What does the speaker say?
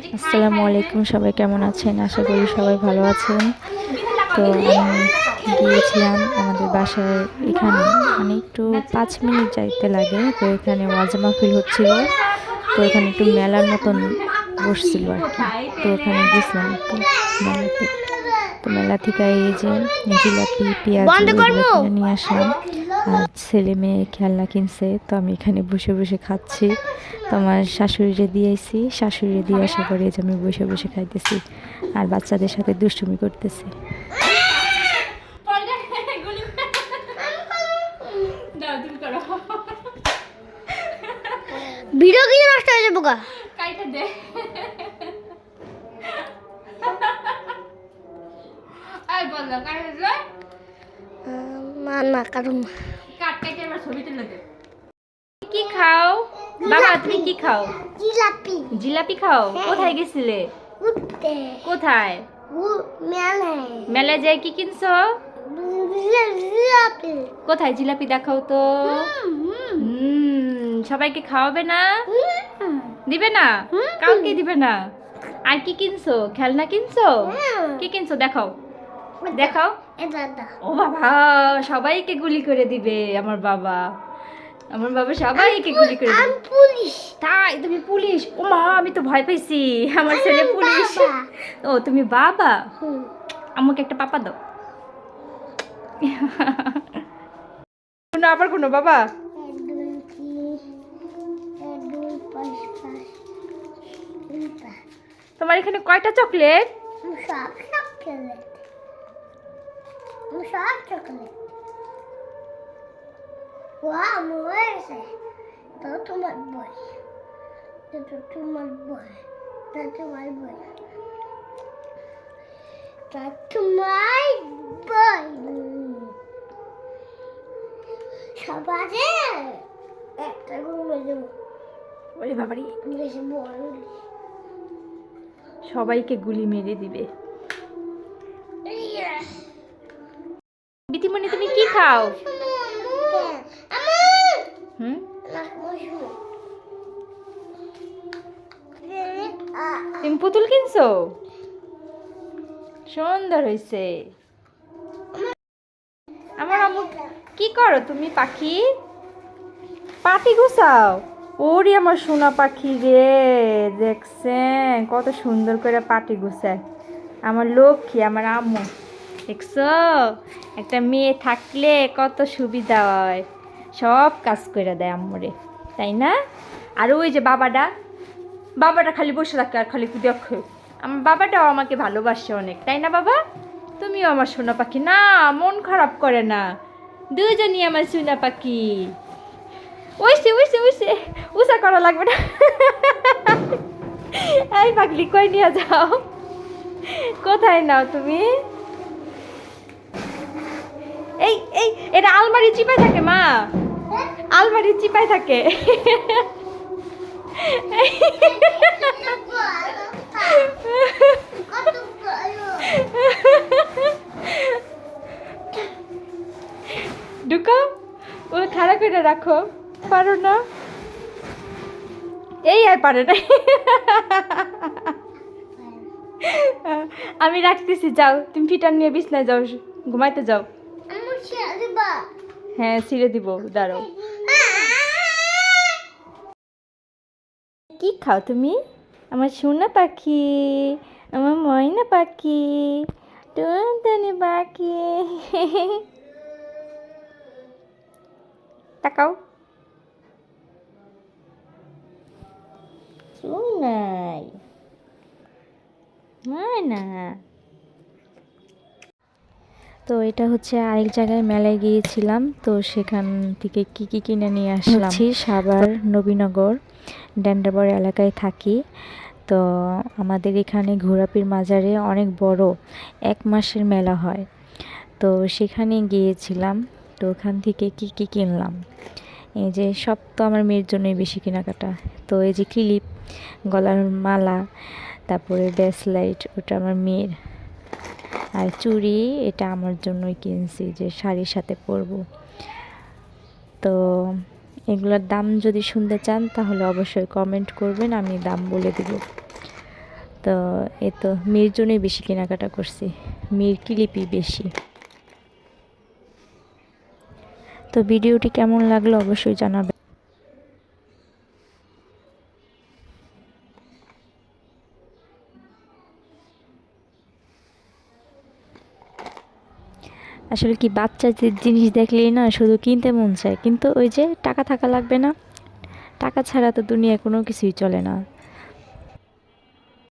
আসসালামু আলাইকুম সবাই কেমন আছেন? আশা করি সবাই ভালো আছেন। তো আমি গিয়েছিলাম আমাদের বাসার এখানে। মানে একটু পাঁচ মিনিট যাইতে লাগে তো এখানে ওয়াজ মাহফিল হচ্ছিল। তো এখানে একটু মেলার মতন বসছিল আর কি। তো ওখানে গেছিলাম একটু মেলাতে। তো মেলা থেকে এই যে জিলাপি পেঁয়াজ নিয়ে আসলাম। আর ছেলে মেয়ে খেলনা কিনছে তো আমি এখানে বসে বসে খাচ্ছি। তো আমার শাশুড়িরে দিয়েছি শাশুড়ি দিয়ে আসা করে যে আমি বসে বসে খাইতেছি। আর বাচ্চাদের সাথে দুষ্টুমি করতেছি। দাও ভিডিও কি নষ্ট হয়ে যাব গা। কাইটা দে। আই বলল কাইটা দে। না না কারণ কাট এবার ছবি তুলে দে কি খাও? বাবা তুমি কি খাও? জিলাপি। জিলাপি খাও? কোথায় গেছিলে? কোথায়? মেলে মেলায়। যাই কি কিনছো? জিলাপি। কোথায় জিলাপি দেখাও তো? সবাইকে খাওয়াবে না? দিবে না? কাউকে দিবে না? আর কি কিনছো? খেলনা কিনছো? কি কিনছো? দেখাও। দেখাও। ও বাবা সবাইকে গুলি করে দিবে আমার বাবা। আমার বাবা সবাইকে গুলি করে দিবে। পুলিশ। তাই তুমি পুলিশ? ও মা আমি তো ভয় পাইছি। আমার ছেলে পুলিশ। ও তুমি বাবা? আমাকে একটা পাপা দাও। কোনো আবার কোনো বাবা? তোমার এখানে কয়টা চকলেট? চকলেট। সব চকলেট ওয়া মরেছে তো তোমার বই তো তোমার বই তা তোমার বই তা তোমার বই সবারে একটা ঘুমে দেবো ওরে বাবারি বেশি বড় সবাইকে গুলি মেরে দিবে। খাও। হুম? তুমি পুতুল কিনছো? সুন্দর হয়েছে আমার আম্মু, কি করো তুমি পাখি? পাটি গুছাও। ওরে আমার সোনা পাখি রে, দেখছেন? কত সুন্দর করে পাটি গুছায়। আমার লক্ষ্মী, আমার আম্মু। দেখছ একটা মেয়ে থাকলে কত সুবিধা হয়। সব কাজ করে দেয় আম্মুরে, তাই না? আর ওই যে বাবাটা বাবাটা খালি বসে থাকে আর খালি দেখো। আমার বাবাটাও আমাকে ভালোবাসে অনেক, তাই না বাবা? তুমিও আমার সোনা পাখি। না, মন খারাপ করে না। দুজনই আমার সোনা পাখি। ওইসে ওইসে ওইসে, উষা করা লাগবে না। এই পাগলি, কই নিয়ে যাও? কোথায় নাও তুমি? এই এই, এটা আলমারি চিপায় থাকে, মা। আলমারি চিপায় থাকে। ঢুকো ও খাড়া করে রাখো। পারো না। এই আর পারে না। আমি রাখতেছি, যাও। তুমি ফিটার নিয়ে বিছনায় যাও, ঘুমাইতে যাও। হ্যাঁ ছিঁড়ে দিব দাঁড়ো কি খাও তুমি? আমার সোনা পাখি, আমার ময়না পাখি, টুনটুনি পাখি। তাকাও। তো এটা হচ্ছে আরেক জায়গায় মেলায় গিয়েছিলাম। তো সেখান থেকে কি কি কিনে নিয়ে আসলাম? সাভার নবীনগর ড্যান্ডাবর এলাকায় থাকি। তো আমাদের এখানে ঘোরাপির মাজারে অনেক বড় এক মাসের মেলা হয়। তো সেখানে গিয়েছিলাম। তো ওখান থেকে কি কি কিনলাম? এই যে সব তো আমার মেয়ের জন্যই বেশি কেনাকাটা। তো এই যে ক্লিপ গলার মালা তারপরে ব্যাসলাইট ওটা আমার মেয়ের। আর চুড়ি এটা আমার জন্যই কিনছি যে শাড়ির সাথে পরবো। তো এগুলোর দাম যদি শুনতে চান তাহলে অবশ্যই কমেন্ট করবেন, আমি দাম বলে দিব। তো এ তো মেয়ের জন্যই বেশি কেনাকাটা করছি মেয়ের ক্লিপই বেশি। তো ভিডিওটি কেমন লাগল অবশ্যই জানাবেন। আসলে কি বাচ্চাদের জিনিস দেখলেই না শুধু কিনতে মন চায়? কিন্তু ওই যে টাকা থাকা লাগবে না। টাকা ছাড়া তো দুনিয়া কোনো কিছুই চলে না।